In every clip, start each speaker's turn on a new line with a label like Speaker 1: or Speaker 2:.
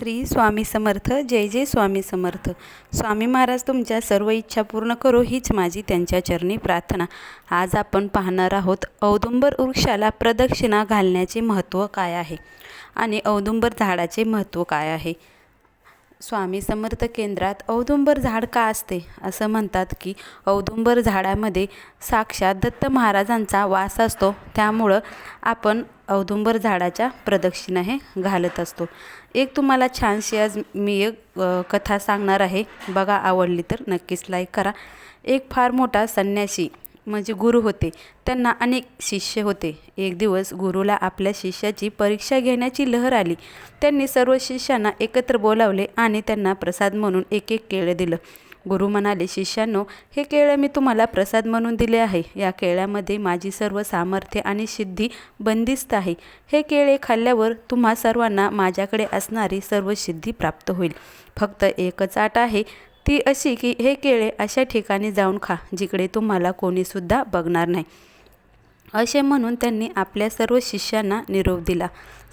Speaker 1: श्री स्वामी समर्थ जय जय स्वामी समर्थ. स्वामी महाराज तुमच्या सर्व इच्छा पूर्ण करो हीच माझी त्यांच्या चरणी प्रार्थना. आज आपण पाहणार आहोत औदुंबर वृक्षाला प्रदक्षिणा घालण्याचे महत्त्व काय आहे? आणि औदुंबर झाडाचे महत्त्व काय आहे? स्वामी समर्थ केंद्रात औदुंबर झाड का असते? असं म्हणतात की औदुंबर झाडामध्ये साक्षात दत्त महाराजांचा वास असतो. त्यामुळं आपण औदुंबर झाडाच्या प्रदक्षिणा हे घालत असतो. एक तुम्हाला छानशी आज मी एक कथा सांगणार आहे. बघा आवडली तर नक्कीच लाईक करा. एक फार मोठा संन्यासी म्हणजे गुरु होते. त्यांना अनेक शिष्य होते. एक दिवस गुरुला आपल्या शिष्याची परीक्षा घेण्याची लहर आली. त्यांनी सर्व शिष्यांना एकत्र बोलावले आणि त्यांना प्रसाद म्हणून एक एक केळं दिलं. गुरु म्हणाले शिष्यांनो हे केळं मी तुम्हाला प्रसाद म्हणून दिले आहे. या केळ्यामध्ये माझी सर्व सामर्थ्य आणि सिद्धी बंदिस्त आहे. हे केळे खाल्ल्यावर तुम्हा सर्वांना माझ्याकडे असणारी सर्व सिद्धी प्राप्त होईल. फक्त एकच आट आहे. ती अशी की हे केळे अशा ठिकाणी जाऊन खा जिकडे तुम्हाला कोणीसुद्धा बघणार नाही. असे म्हणून त्यांनी आपल्या सर्व शिष्यांना निरोप दिला.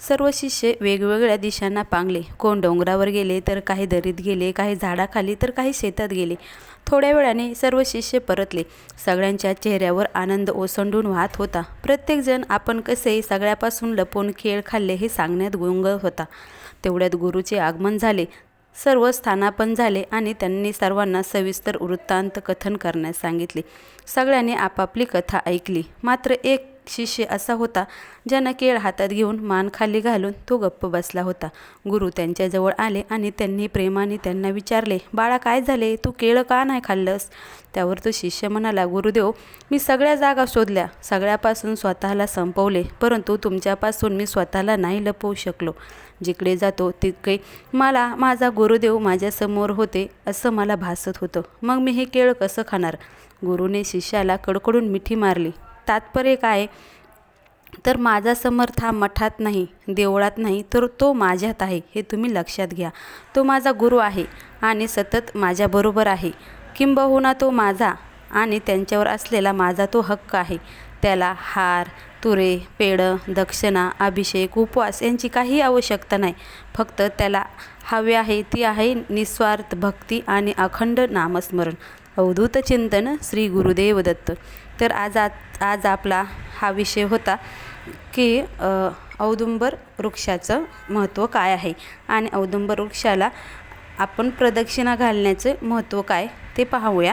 Speaker 1: सर्व शिष्य वेगवेगळ्या दिशांना पांगले. कोण डोंगरावर गेले तर काही दरीत गेले काही झाडाखाली तर काही शेतात गेले. थोड्या वेळाने सर्व शिष्य परतले. सगळ्यांच्या चेहऱ्यावर आनंद ओसंडून वाहत होता. प्रत्येकजण आपण कसे सगळ्यापासून लपून खेळ खाल्ले हे सांगण्यात गुंग होता. तेवढ्यात गुरुचे आगमन झाले. सर्व स्थानापन झाले आणि त्यांनी सर्वांना सविस्तर वृत्तांत कथन करण्यास सांगितले. सगळ्यांनी आपापली कथा ऐकली. मात्र एक शिष्य असा होता ज्यानं केळ हातात घेऊन मान खाली घालून तो गप्प बसला होता. गुरु त्यांच्याजवळ आले आणि त्यांनी प्रेमाने त्यांना विचारले बाळा काय झाले? तू केळं का नाही खाल्लंस? त्यावर तो शिष्य म्हणाला गुरुदेव मी सगळ्या जागा शोधल्या. सगळ्यापासून स्वतःला संपवले परंतु तुमच्यापासून मी स्वतःला नाही लपवू शकलो. जिकडे जातो तिकडे मला माझा गुरुदेव माझ्यासमोर होते असं मला भासत होतं. मग मी हे केळं कसं खाणार? गुरुने शिष्याला कडकडून मिठी मारली. तात्पर्य काय? तर माझा समर्थ हा मठात नाही देवळात नाही तर तो माझ्यात आहे हे तुम्ही लक्षात घ्या. तो माझा गुरु आहे आणि सतत माझ्याबरोबर आहे. किंबहुना तो माझा आणि त्यांच्यावर असलेला माझा तो हक्क आहे. त्याला हार तुरे पेढं दक्षिणा अभिषेक उपवास यांची काही आवश्यकता नाही. फक्त त्याला हवे आहे ती आहे निस्वार्थ भक्ती आणि अखंड नामस्मरण. अवधूत चिंतन श्री गुरुदेव दत्त तर आज आज आपला हा विषय होता की औदुंबर वृक्षाचं महत्त्व काय आहे? आणि औदुंबर वृक्षाला आपण प्रदक्षिणा घालण्याचं महत्त्व काय? ते पाहूया.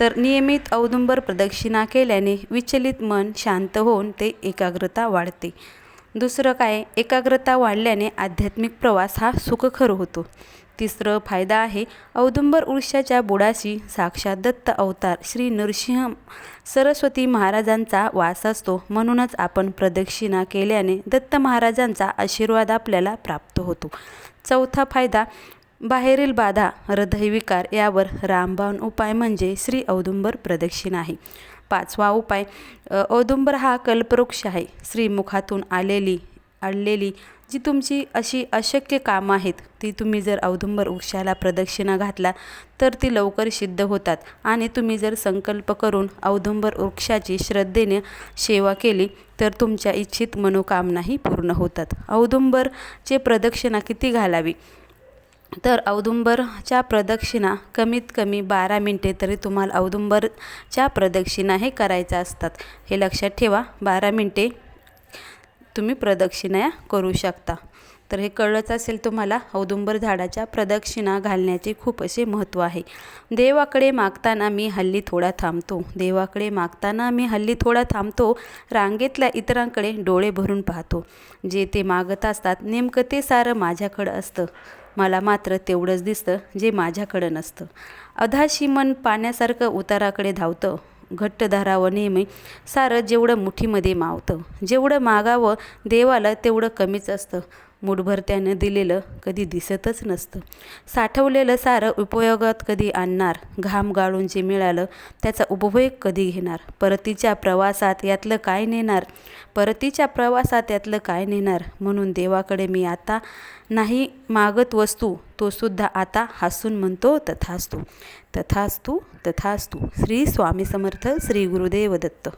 Speaker 1: तर नियमित औदुंबर प्रदक्षिणा केल्याने विचलित मन शांत होऊन ते एकाग्रता वाढते. दुसरं काय एकाग्रता वाढल्याने आध्यात्मिक प्रवास हा सुखखर होतो. तिसरं फायदा आहे औदुंबर वृक्षाच्या बुडाशी साक्षात दत्त अवतार श्री नरसिंह सरस्वती महाराजांचा वास असतो. म्हणूनच आपण प्रदक्षिणा केल्याने दत्त महाराजांचा आशीर्वाद आपल्याला प्राप्त होतो. चौथा फायदा बाहेरील बाधा हृदयविकार यावर रामबाण उपाय म्हणजे श्री औदुंबर प्रदक्षिणा आहे. पाचवा उपाय औदुंबर हा कल्पवृक्ष आहे. श्रीमुखातून आलेली आणलेली जी तुमची अशी अशक्य कामं आहेत ती तुम्ही जर औदुंबर वृक्षाला प्रदक्षिणा घातला तर ती लवकर सिद्ध होतात. आणि तुम्ही जर संकल्प करून औदुंबर वृक्षाची श्रद्धेने सेवा केली तर तुमच्या इच्छित मनोकामनाही पूर्ण होतात. औदुंबरचे प्रदक्षिणा किती घालावी? तर औदुंबरच्या प्रदक्षिणा कमीत कमी बारा मिनटे तरी तुम्हाला औदुंबरच्या प्रदक्षिणा हे करायच्या असतात. हे लक्षात ठेवा बारा मिनटे तुम्ही प्रदक्षिणा करू शकता. तर हे कळलंच असेल तुम्हाला औदुंबर झाडाच्या प्रदक्षिणा घालण्याचे खूप असे महत्त्व आहे. देवाकडे मागताना मी हल्ली थोडा थांबतो. देवाकडे मागताना मी हल्ली थोडा थांबतो. रांगेतल्या इतरांकडे डोळे भरून पाहतो. जे ते मागत असतात नेमकं ते सारं माझ्याकडं असतं. मला मात्र तेवढंच दिसतं जे माझ्याकडं नसतं. अधाशी मन पाण्यासारखं उताराकडे धावतं. घट्ट धरावं नेहमी सारं जेवढं मुठीमध्ये मावतं. जेवढं मागावं देवाला तेवढं कमीच असतं. मुठभर त्यानं दिलेलं कधी दिसतच नसतं. साठवलेलं सारं उपयोगात कधी आणणार घाम गाळून जे मिळालं त्याचा उपभोग कधी घेणार? परतीच्या प्रवासात यातलं काय नेणार? परतीच्या प्रवासात यातलं काय नेणार? म्हणून देवाकडे मी आता नाही मागत वस्तू तो सुद्धा आता हसून म्हणतो तथास्तू तथास्तू तथास्तू. श्री स्वामी समर्थ श्री गुरुदेव दत्त.